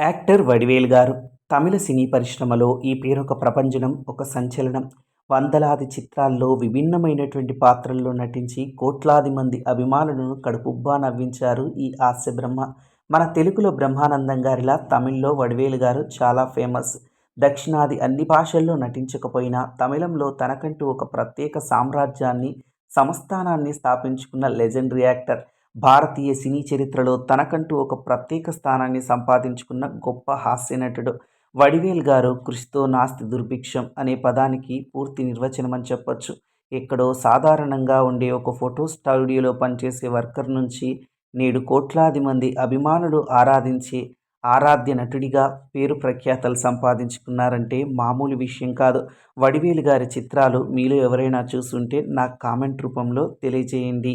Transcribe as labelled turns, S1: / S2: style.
S1: Actor Vadivelu గారు తమిళ సినీ పరిశ్రమలో ఈ పేరొక ప్రపంచనం ఒక సంచలనం. వందలాది చిత్రాల్లో విభిన్నమైనటువంటి పాత్రల్లో నటించి కోట్లాది మంది అభిమానులను కడుపుబ్బా నవ్వించారు ఈ హాస్య బ్రహ్మ. మన తెలుగులో బ్రహ్మానందం గారిలా తమిళ్ళో వడివేలు గారు చాలా ఫేమస్. దక్షిణాది అన్ని భాషల్లో నటించకపోయినా తమిళంలో తనకంటూ ఒక ప్రత్యేక సామ్రాజ్యాన్ని సంస్థానాన్ని స్థాపించుకున్న లెజెండ్ యాక్టర్. భారతీయ సినీ చరిత్రలో తనకంటూ ఒక ప్రత్యేక స్థానాన్ని సంపాదించుకున్న గొప్ప హాస్య నటుడు వడివేల్ గారు కృషితో నాస్తి దుర్భిక్షం అనే పదానికి పూర్తి నిర్వచనం అని చెప్పొచ్చు. ఎక్కడో సాధారణంగా ఉండే ఒక ఫోటో స్టూడియోలో పనిచేసే వర్కర్ నుంచి నేడు కోట్లాది మంది అభిమానులు ఆరాధించే ఆరాధ్య నటుడిగా పేరు ప్రఖ్యాతలు సంపాదించుకున్నారంటే మామూలు విషయం కాదు. వడివేలు గారి చిత్రాలు మీలో ఎవరైనా చూసుంటే నాకు కామెంట్ రూపంలో తెలియజేయండి.